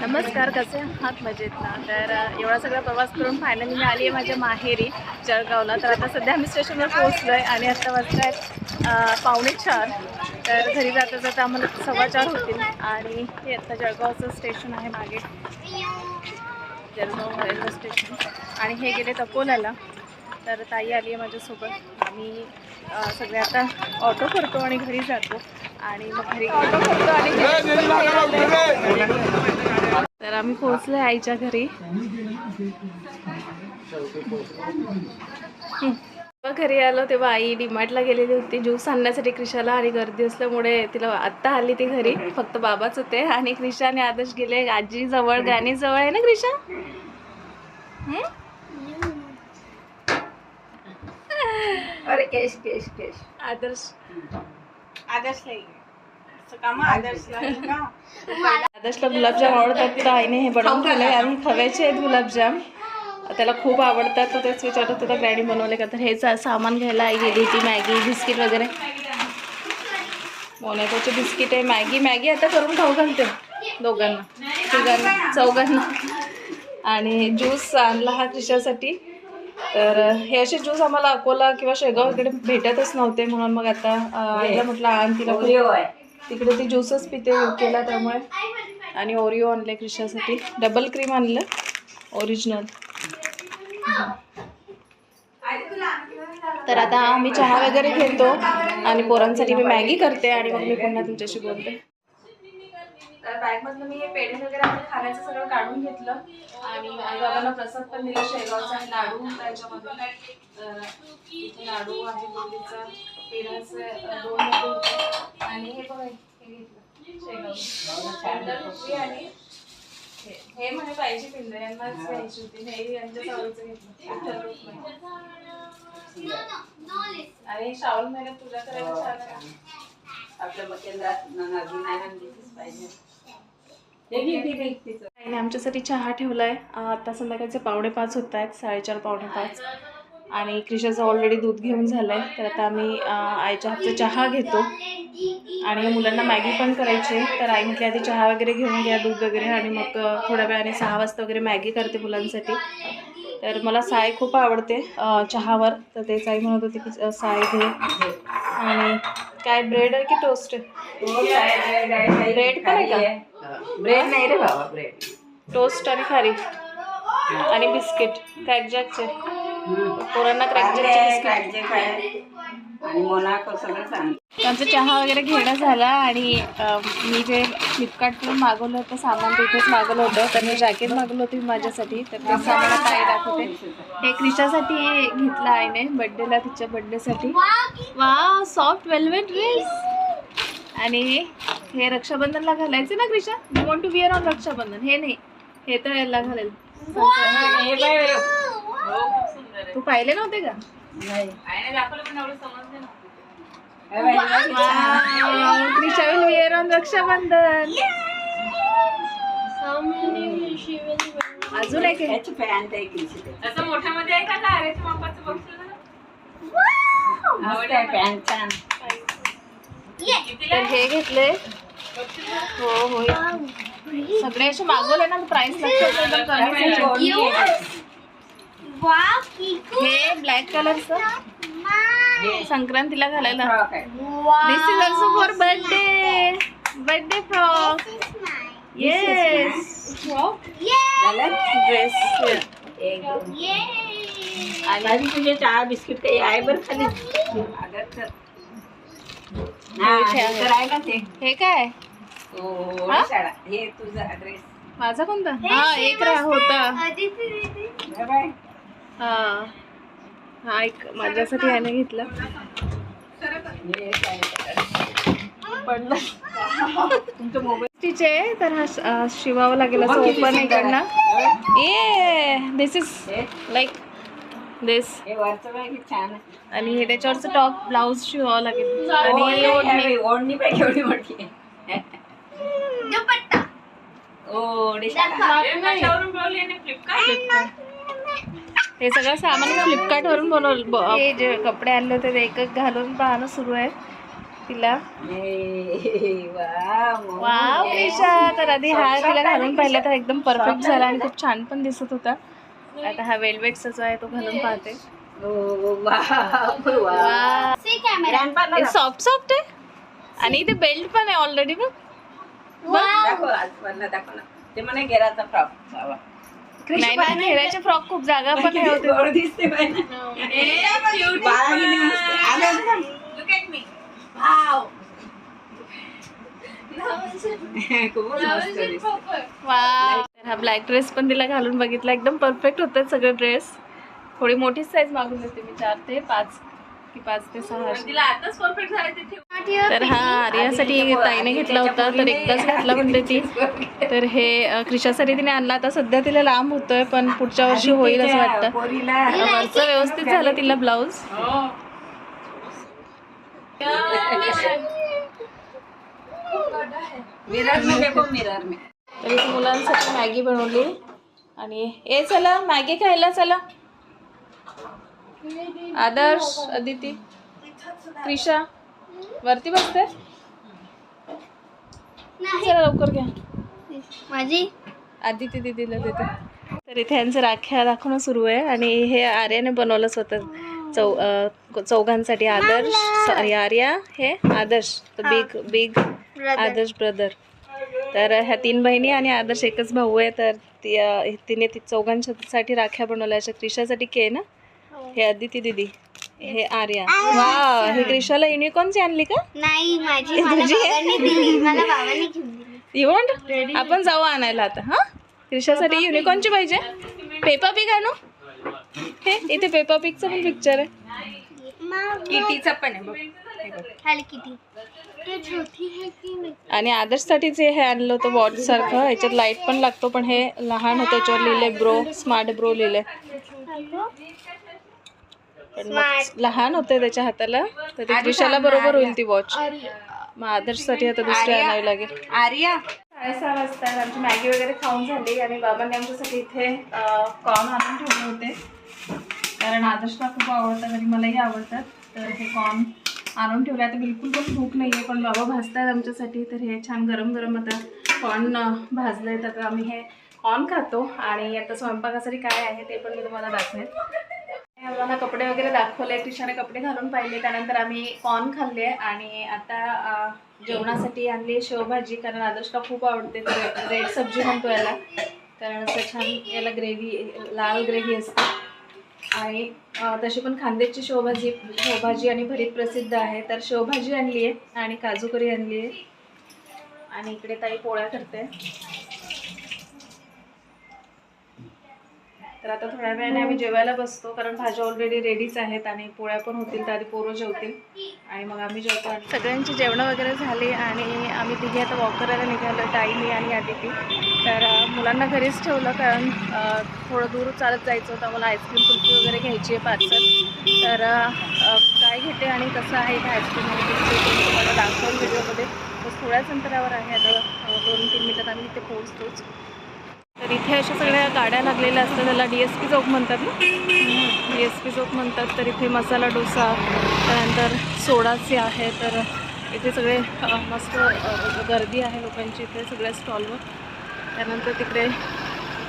नमस्कार कसे आहात? मजेत ना तर एवढा सगळा प्रवास करून फायनली मी आली आहे माझ्या माहेरी जळगावला. तर आता सध्या आम्ही स्टेशनवर पोहोचलो आहे आणि आता वाजत आहेत पावणे चार. तर घरी जाता जाता आम्हाला सव्वा चार होतील आणि हे आता जळगावचं स्टेशन आहे मागे. जळगाव रेल्वे स्टेशन आणि हे गेले अकोल्याला तर ताई आली आहे माझ्यासोबत. आम्ही सगळे आता ऑटो करतो आणि घरी जातो. आणि मग घरी ऑटो करतो आणि तर आम्ही पोहोचलो आईच्या घरी. तेव्हा घरी आलो तेव्हा आई डीमार्टला गेलेली होती. ज्यूस आणण्यासाठी क्रिशाला आणि गर्दी असल्यामुळे तिला आत्ता आली ती घरी. फक्त बाबाच होते. आणि क्रिशा आणि आदर्श गेले. आजी जवळ गाणी जवळ आहे ना क्रिशा? अरे केश केश केश. आदर्श. आदर्श आदर्श आदर्शला गुलाबजाम आवडतात तर आईने हे बनवून ठेवले आणि खव्याचे आहेत गुलाबजाम. त्याला खूप आवडतात तर तेच विचारत होता ग्रॅणी बनवले का? तर हेच सामान घ्यायला आई गेली होती मॅगी बिस्किट वगैरे. मोनॅकोचे बिस्किट आहे मॅगी मॅगी आता करून खाऊ घालते. दोघांना. तिघांना चौघांना. आणि ज्यूस आणला हा क्रिशासाठी. तर हे असे ज्यूस आम्हाला अकोला किंवा शेगाव इकडे भेटतच नव्हते म्हणून मग आता आईला म्हटलं आण तिला खूप- तिकडे ती ज्यूसच पिते केला त्यामुळे. आणि ओरिओ आणले क्रिशासाठी डबल क्रीम आणलं. ओरिजिनल तर आता आम्ही चहा वगैरे घेतो आणि पोरांसाठी मी मॅगी करते आणि मग मी पुन्हा तुमच्याशी बोलते. तर बॅगमधलं मी हे पेढे वगैरे आपण खाण्याचं सगळं काढून घेतलं. आणि आई बाबांना प्रसाद पण दिला शेगावचा आणि लाडू त्याच्यामधून. इथे लाडू आहे बुंदीचा पेढ्याचं दोन आणि हे बघा हे घेतलं. शेगाव आणि हे हे पाहिजे पिंड यांनाच घ्यायची होती. हे यांच्या सावळीचं घेतलं. आणि श्रावण महिन्यात पूजा करायला छान आपल्या मकेंद्रात नागरी नारायण दिसच पाहिजे. आईने आमच्यासाठी चहा ठेवलाय. अं, आता संध्याकाळचे पावणे पाच होत आहेत साडेचार पावणे पाच. आणि क्रिशाचं ऑलरेडी दूध घेऊन झालंय तर आता आम्ही आईच्या हातचा चहा घेतो. आणि मुलांना मॅगी पण करायची आहे. तर आई म्हटली आधी चहा वगैरे घेऊन घ्या दूध वगैरे. आणि मग थोड्या वेळाने सहा वाजता वगैरे मॅगी करते मुलांसाठी. तर मला साय खूप आवडते चहावर. तर तेच आई म्हणत होती की साय घे. आणि काय ब्रेड आहे की टोस्ट आहे आहे, काही Bread पण आहे का? ब्रेड नाही रे बाबा ब्रेड. टोस्ट आणि खारी. आणि बिस्किट क्रॅकजॅकचे पोरांना क्रॅकजॅकचे काय बिस्किट. काय आणि मोनाको सगळं सांग. त्यांचा चहा वगैरे घेणं झाला आणि अं, मी जे फ्लिपकार्टवरून मागवलं होतं सामान तिथेच मागवलं होतं. तर मी जॅकेट मागवलं होती माझ्यासाठी. तर ते सामान आता आई दाखवते. हे क्रिशासाठी घेतलं आईने बड्डेला तिच्या बड्डेसाठी वा सॉफ्ट वेल्वेट ड्रेस आणि हे रक्षाबंधनला घालायचे ना Krisha? You want to wear on Rakshabandhan. हे नाही. हे तर याला घालेल. हे तू पाहिले नव्हते का? हे हे. Krisha will wear on Rakshabandhan. अजून एक आहे. ह्याची पॅन्ट आहे छान. हे घेतले हो हो सगळे असे मागवले ना प्राइस लक्षात कमी झाली. ओढणी आहे. हे ब्लॅक कलरचं संक्रांतीला घालायला. This is also for birthday birthday frock yes dress. आणि तुझे चहा बिस्किट काही आहे बरं खाली. हा, इथे हे आहे. तर आहे ना ते? हे काय? हो हा? शाळा हे तुझा ड्रेस माझा कोणता? हा एक रा होता. बाय. हा. हा एक माझ्यासाठी याने घेतला. हे? काय पडलं. तुमचं मोबाईल तिचे तर हा श- अं, शिवावं लागेल असं ओपन आहे इकडनं ए दिस इज हे? लाईक दिस हे आणि हे त्याच्यावरचं टॉप ब्लाऊज शिवावं लागेल. आणि ओढणी केवढी मोठी. हे सगळं सामान फ्लिपकार्टवरून बनवलं हे जे कपडे आणले होते ते एक एक घालून पाहणं सुरू आहे. तिला. ए, वाव. तर आधी हा तिला घालून पाहिला तर एकदम परफेक्ट झाला आणि खूप छान पण दिसत होता. आता हा वेलवेटचा जो आहे तो घालून पाहते. सॉफ्ट सॉफ्ट आहे आणि इथे बेल्ट पण आहे ऑलरेडी बघ. नाही नाही घेराचे फ्रॉक खूप जागा पण होते. दिसते आहे. वा हा ब्लॅक ड्रेस पण तिला घालून बघितला. एकदम परफेक्ट होते सगळे ड्रेस थोडी मोठी साईज मागून देते मी चार ते पाच की पाच ते सहा अशी. तर हा आर्यासाठी ताईने घेतला होता तर एकदाच घातला म्हणते ती. तर हे क्रिशासाठी तिने आणला. आता सध्या तिला लांब होतोय पण पुढच्या वर्षी होईल असं वाटतं. वरचं व्यवस्थित झालं तिला ब्लाऊज मिरर में देखो मिरर में तर इथे मुलांसाठी मॅगी बनवली आणि ए चला मॅगी खायला चला. आदर्श अदिती त्रिशा वरती बसते चला लवकर घ्या. माझी? आदिती दिदीला देते. तर इथे यांचं राख्या दाखवणं सुरू आहे आणि हे आर्याने बनवलं स्वतः. चौ चौघांसाठी आदर्श सॉरी आर्या हे Adarsh. Big big Adarsh brother तर ह्या तीन बहिणी आणि आदर्श एकच भाऊ आहे तर ती तिने ती चौघांसाठी राख्या बनवल्या अशा क्रिशासाठी के ना? हे. अदिती दिदी हे आर्या. वा हे क्रिशाला युनिकॉर्नची आणली का? नाही माझी हे मला तुझी आहे? बाबांनी दिली. मला बाबांनी घेऊन दिली. यू वॉन्ट आपण जाऊ आणायला आता हा? क्रिशासाठी युनिकॉर्नची पाहिजे. पेपा पिक आणू? हे इथे पेपा पिकचं पण पिक्चर आहे. किटीचा पण आहे बघ. हे किती ते छोटी है की नाही आणि आदर्शसाठीच हे आणलं होतं वॉच सारखं. ह्याच्यात लाइट पण लागतो पण हे लहान होतं त्याच्यावर लिहिले ब्रो स्मार्ट ब्रो लिहिले. पण लहान होते त्याच्या हाताला तर ते त्रिशाला बरोबर होईल ती वॉच मग आदर्शसाठी आता दुसरी आणावी लागेल. आर्या? साडेसहा वाजता आमची मॅगी वगैरे खाऊन झाली आणि बाबांनी आमच्यासाठी इथे कॉर्न आणून ठेवले होते. कारण आदर्शला खूप आवडतात आणि मलाही आवडतात तर हे कॉर्न आणून ठेवले आता बिलकुल पण भूक नाही आहे पण बाबा भाजतात आमच्यासाठी. तर हे छान गरम गरम आता कॉर्न भाजलं आहे तर आम्ही हे कॉर्न खातो आणि आता स्वयंपाकासाठी काय आहे ते पण मी तुम्हाला दाखवेन. आम्हाला कपडे वगैरे दाखवले त्रिशाने कपडे घालून पाहिले. त्यानंतर आम्ही कॉर्न खाल्ले आणि आता जेवणासाठी आणली शेवभाजी. कारण आदर्शला खूप आवडते तर रेड सब्जी म्हणतो याला. कारण असं छान याला ग्रेव्ही लाल ग्रेव्ही असते. आणि तशी पण खांदेची शेवभाजी शेवभाजी आणि भरीत प्रसिद्ध आहे. तर शेवभाजी आणली आहे आणि काजू करी आणली आहे. आणि इकडे ताई पोळ्या करते. तर आता थोड्या वेळाने आम्ही जेवायला बसतो कारण भाज्या ऑलरेडी रेडीच आहेत आणि पोळ्या पण होतील तर आधी पोरं जेवतील. आणि मग आम्ही जेवतो सगळ्यांची जेवणं वगैरे झाली आणि आम्ही तिघे आता वॉक करायला निघालो ताई मी आणि आदिती. तर मुलांना घरीच ठेवलं कारण थोडं दूर चालत जायचं होतं. मला आईस्क्रीम कुल्फी वगैरे घ्यायची आहे पार्सल. तर काय घेते आणि कसं आहे इथे आईस्क्रीम तुम्हाला दाखवेल व्हिडिओमध्ये. बस थोड्याच अंतरावर आहे. आता दोन तीन मिनिटात आम्ही इथे पोहोचतोच. तर इथे अशा सगळ्या गाड्या लागलेल्या असतात. त्याला डी एस पी चौक म्हणतात ना? डी एस पी चौक म्हणतात. तर इथे मसाला डोसा त्यानंतर सोडाचे आहे तर इथे सगळे मस्त गर्दी आहे लोकांची इथे सगळ्या स्टॉलवर. त्यानंतर तिकडे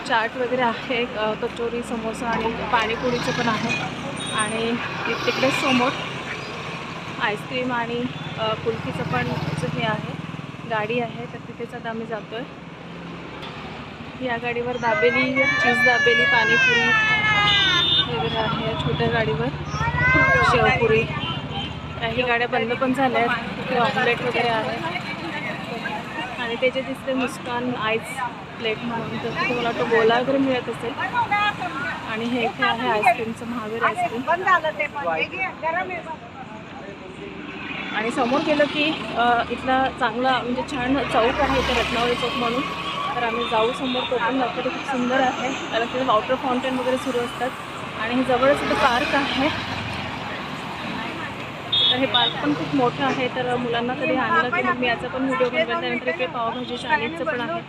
चाट वगैरे आहे कचोरी समोसा आणि पाणीपुरीचं पण आहे. आणि तिकडे समोर आईस्क्रीम आणि कुल्फीचं पण जे हे आहे गाडी आहे तर तिथेच आता आम्ही जातो आहे या गाडीवर दाबेली चीज दाबेली पाणीपुरी वगैरे आहे या छोट्या गाडीवर शेवपुरी. काही गाड्या बंद पण झाल्या आहेत. तिथे ऑमलेट वगैरे आहे. आणि त्याचे दिसते मुस्कान आईस प्लेट म्हणून तर तिथे मला वाटतं गोला वगैरे मिळत असेल. आणि हे इथे आहे आईस्क्रीमचं महावीर आईस्क्रीम आणि समोर गेलं की इथला चांगला म्हणजे छान चौक आहे इथे रत्नावळी चौक म्हणून. तर आम्ही जाऊ समोर तो पण खूप सुंदर आहे. कारण तिथे वॉटर फाउंटेन वगैरे सुरू असतात. आणि हे जवळच इथं पार्क आहे. तर हे पार्क पण खूप मोठं आहे तर मुलांना कधी आणलं की मग मी याचा पण व्हिडिओ बनवेल त्यानंतर इकडे पावभाजी चायनीजचं पण आहे.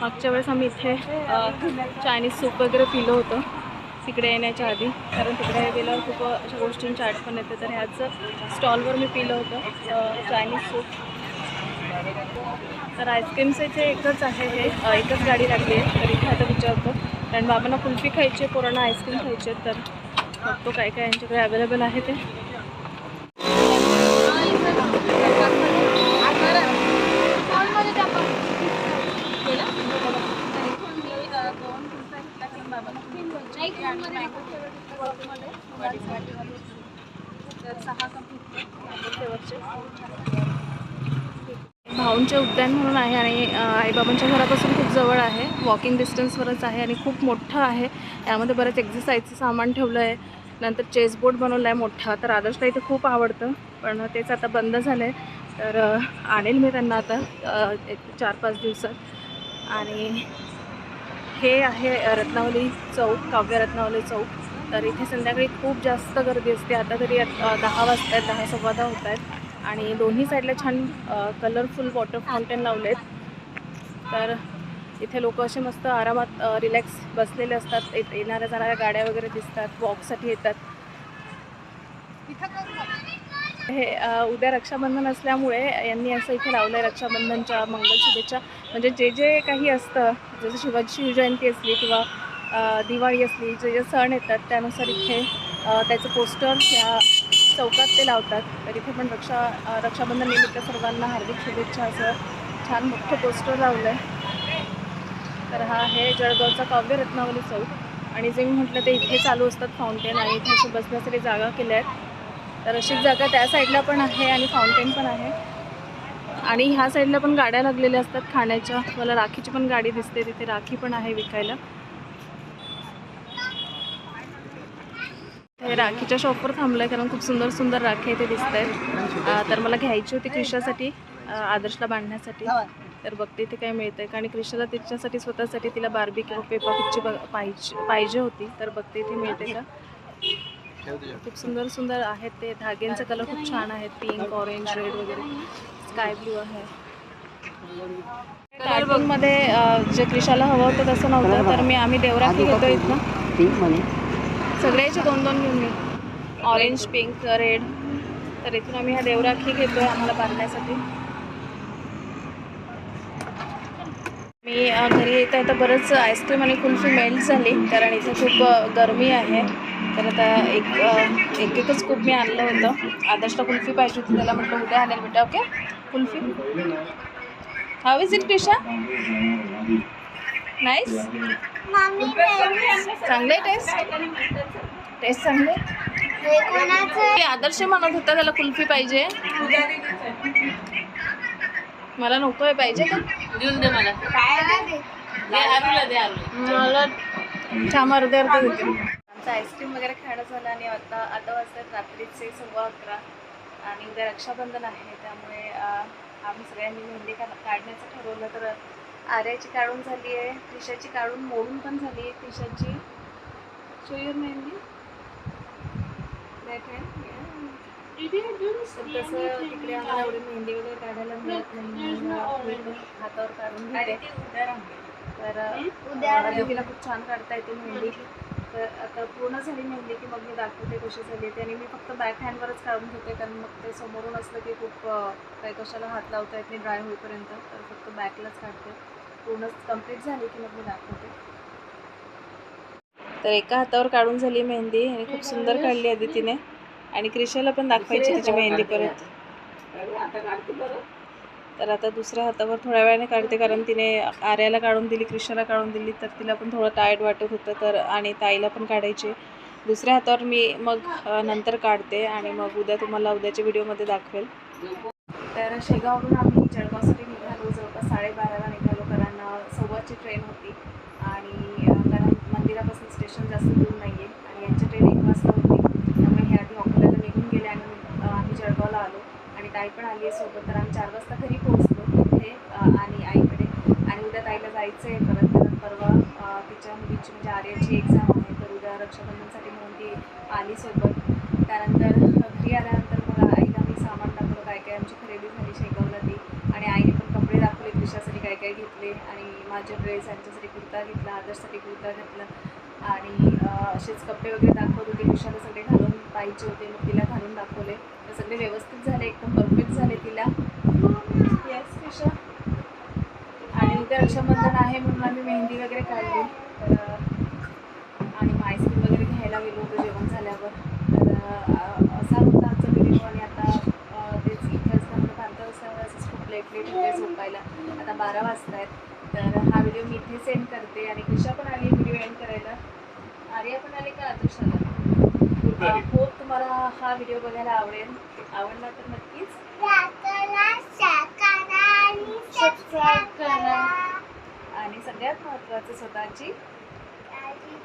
मागच्या वेळेस आम्ही इथे चायनीज सूप वगैरे पिलं होतं तिकडे येण्याच्या आधी. कारण तिकडे गेल्यावर खूप अशा गोष्टींची आठवण येते. तर ह्याच स्टॉलवर मी पिलं होतं चायनीज सूप तर आईस्क्रीमचं इथे एकच आहे हे एकच गाडी लागली आहे. तर इथे आता विचारतो. कारण बाबांना कुल्फी खायची आहे पोरांना आईस्क्रीम खायची आहे तर बघतो काय काय यांच्याकडे अवेलेबल आहे ते. भाऊंचे उद्यान म्हणून आहे आणि आईबाबांच्या घरापासून खूप जवळ आहे. वॉकिंग डिस्टन्सवरच आहे आणि खूप मोठं आहे. यामध्ये बरंच एक्झरसाईजचं सामान ठेवलं आहे. नंतर चेसबोर्ड बनवला आहे मोठा. तर आदर्शला इथे खूप आवडतं पण तेच आता बंद झालं आहे तर आणेल मी त्यांना आता एक चार पाच दिवसात. आणि हे आहे रत्नावली चौक काव्य रत्नावली चौक. तर इथे संध्याकाळी खूप जास्त गर्दी असते. आता तरी दहा वाजता आहेत दहा सव्वा दहा होत आहेत. आणि दोन्ही साईडला छान कलरफुल वॉटर फाउंटेन लावले आहेत तर इथे लोक असे मस्त आरामात रिलॅक्स बसलेले असतात. येत- येणाऱ्या जाणाऱ्या गाड्या वगैरे दिसतात वॉकसाठी येतात. हे उद्या रक्षाबंधन असल्यामुळे यांनी असं इथे लावलं आहे रक्षाबंधनच्या मंगल शुभेच्छा. म्हणजे जे जे काही असतं जसं शिवाजी शिवजयंती असली किंवा दिवाळी असली जे जे सण येतात त्यानुसार इथे त्याचं पोस्टर या चौकात ते लावतात. तर इथे पण रक्षा रक्षाबंधन निमित्त सर्वांना हार्दिक शुभेच्छा असं छान मोठं पोस्टर लावलं आहे तर हा आहे जळगावचा काव्य रत्नावली चौक. आणि जे मी म्हटलं ते इथे चालू असतात फाउंटेन आणि इथे असे बसण्यासाठी जागा केल्या आहेत तर अशीच जागा त्या साईडला पण आहे आणि फाउंटेन पण आहे. आणि ह्या साईडला पण गाड्या लागलेल्या असतात खाण्याच्या. मला राखीची पण गाडी दिसते तिथे राखी पण आहे विकायला. हे राखीच्या शॉपवर थांबलं आहे कारण खूप सुंदर सुंदर राखी इथे दिसत आहेत तर मला घ्यायची होती क्रिशासाठी आदर्शला बांधण्यासाठी. तर बघते इथे काय मिळतंय. कारण क्रिशाला तिच्यासाठी स्वतःसाठी तिला बार्बी किंवा पेपा बघ पाहिजे पाहिजे होती. तर बघते इथे मिळते का? खूप सुंदर सुंदर आहेत ते. धाग्यांचा कलर खूप छान आहेत पिंक ऑरेंज रेड वगैरे. स्काय ब्लू आहे. कार्टूनमध्ये जे क्रिशाला हवं होतं तसं नव्हतं तर मी आम्ही देवराखी घेतो इथनं. म्हणे. सगळ्याचे दोन दोन घेऊन घेऊ ऑरेंज पिंक रेड तर इथून आम्ही हा देवराखी घेतोय आम्हाला बांधण्यासाठी. मी घरी येत आहे तर बरंच आईस्क्रीम आणि कुल्फी मेल्ट झाली कारण इथे खूप गरमी आहे. तर आता एक एकच खूप मी आणलं होतं. आदर्शला कुल्फी पाहिजे होती त्याला म्हटलं उद्या आणेल बेटा okay? Kulfi? How is it Krisha nice चांगले टेस्ट टेस्ट चांगले? आदर्श म्हणत होता त्याला कुल्फी पाहिजे. मला नको आहे पाहिजे का? देऊन दे मला. मला थांबा अर्धे अर्धे देते. आमचं आईस्क्रीम वगैरे खाणं झालं आणि आता आता वाजतात रात्रीचे सव्वा अकरा. आणि उद्या रक्षाबंधन आहे त्यामुळे आम्ही सगळ्यांनी मेहंदी का काढण्याचं ठरवलं. तर आर्याची काढून झाली आहे त्रिशाची काढून मोडून पण झाली आहे त्रिशाची शोयर मेहंदी. तसं तिकडे आम्हाला एवढी मेहंदी वगैरे काढायला मिळत नाही. हातावर काढून तर उद्या खूप छान काढता येते मेहंदी. तर आता पूर्ण झाली मेहंदी की मग मी दाखवते कशी झाली ते. आणि मी फक्त बॅक हँडवरच काढून घेते कारण मग ते समोरून असलं की खूप काही कशाला हात लावता येत नाही ड्राय होईपर्यंत. तर फक्त बॅकलाच काढते. पूर्ण कंप्लीट झाली की मग मी दाखवते. तर एका हातावर काढून झाली मेहंदी आणि खूप सुंदर काढली आधी तिने आणि क्रिशाला पण दाखवायची तिची मेहंदी परत. आता काढते बरं तर आता दुसऱ्या हातावर थोड्या वेळाने काढते कारण तिने आर्याला काढून दिली कृष्णाला काढून दिली तर तिला पण थोडं टायर्ड वाटत होतं तर आणि ताईला पण काढायचे. दुसऱ्या हातावर मी मग नंतर काढते आणि मग उद्या तुम्हाला उद्याच्या व्हिडिओमध्ये दाखवेल. तर शेगाववरून आम्ही जळगावसाठी निघालो जवळपास साडेबाराला निघालो कारण सव्वाची ट्रेन होती आणि कारण मंदिरापासून स्टेशन जास्त दूर नाही आहे आणि यांची ट्रेन एक वाजता होती. त्यामुळे हे आधी अकोल्याला निघून गेले आणि आम्ही जळगावला आलो आणि ताई पण आली आहे सोबत तर आम्ही चार वाजता घरी पोहोचलो तिथे अ, आणि आईकडे आणि उद्या ताईला जायचं आहे परत कारण परवा अ, तिच्या मुलीची एक्झाम आहे तर उद्या रक्षाबंधनसाठी म्हणून ती आली सोबत. त्यानंतर घरी आल्यानंतर मग आईला मी सामान दाखवलं काय काय आमची खरेदी झाली शेगावला ती आणि आईने पण कपडे दाखवले दिशासाठी काय काय घेतले. आणि माझे ड्रेस यांच्यासाठी कुर्ता घेतला आदर्शसाठी कुर्ता घेतला. आणि असेच कपडे वगैरे दाखवत होते. विशाला सगळे घालून पाहिजे होते मग तिला घालून दाखवले. तर सगळे व्यवस्थित झाले एकदम परफेक्ट झाले तिला. येस विशा आणि उद्या रक्षाबंधन आहे म्हणून आम्ही मेहंदी वगैरे काढली. तर घ्यायला गेलो होतो जेवण झाल्यावर. तर असा होता आमचा व्हिडिओ आणि आता तेच इथे असल्यामुळे भारतात असल्यामुळे असंच खूप लेट लेट होते झोपायला आता बारा वाजता आहेत तर हा व्हिडिओ मी इथे सेंड करते आणि कृषा पण आली व्हिडिओ एंड करायला? आर्या पण आली का अदृशाला होप तुम्हाला हा व्हिडिओ बघायला आवडेल. आवडला तर नक्कीच. सबस्क्राईब करा. आणि सगळ्यात महत्त्वाचं स्वतःची